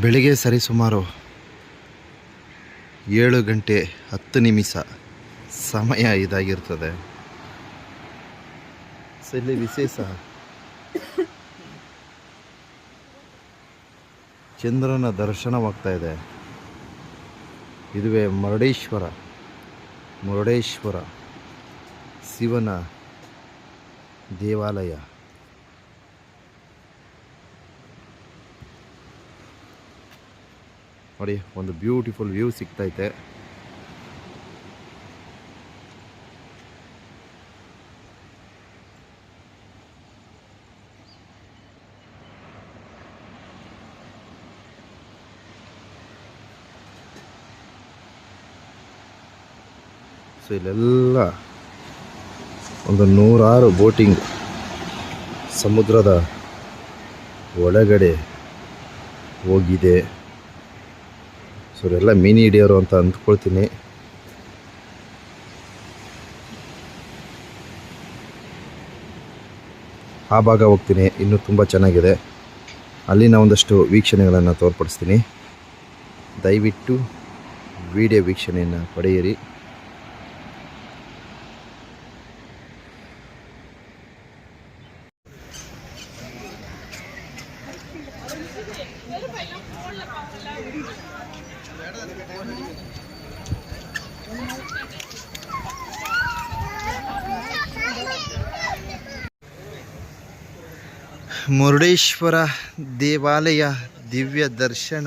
ಬೆಳಿಗ್ಗೆ ಸರಿಸುಮಾರು ಏಳು ಗಂಟೆ ಹತ್ತು ನಿಮಿಷ ಸಮಯ ಇದಾಗಿರ್ತದೆ. ಇಲ್ಲಿ ವಿಶೇಷ. ಚಂದ್ರನ ದರ್ಶನವಾಗ್ತಾ ಇದೆ. ಇದುವೇ ಮುರುಡೇಶ್ವರ ಮುರುಡೇಶ್ವರ ಶಿವನ ದೇವಾಲಯ. ನೋಡಿ ಒಂದು ಬ್ಯೂಟಿಫುಲ್ ವ್ಯೂ ಸಿಗ್ತೈತೆ. ಸೊ ಇಲ್ಲೆಲ್ಲ ಒಂದು ನೂರಾರು ಬೋಟಿಂಗ್ ಸಮುದ್ರದ ಒಳಗಡೆ ಹೋಗಿದೆ. ಸೊ ಇವರೆಲ್ಲ ಮೀನು ಹಿಡಿಯೋರು ಅಂತ ಅಂದ್ಕೊಳ್ತೀನಿ. ಆ ಭಾಗ ಹೋಗ್ತೀನಿ. ಇನ್ನೂ ತುಂಬ ಚೆನ್ನಾಗಿದೆ. ಅಲ್ಲಿನ ಒಂದಷ್ಟು ವೀಕ್ಷಣೆಗಳನ್ನು ತೋರ್ಪಡಿಸ್ತೀನಿ. ದಯವಿಟ್ಟು ವಿಡಿಯೋ ವೀಕ್ಷಣೆಯನ್ನು ಪಡೆಯಿರಿ. ಮುರುಡೇಶ್ವರ ದೇವಾಲಯ ದಿವ್ಯ ದರ್ಶನ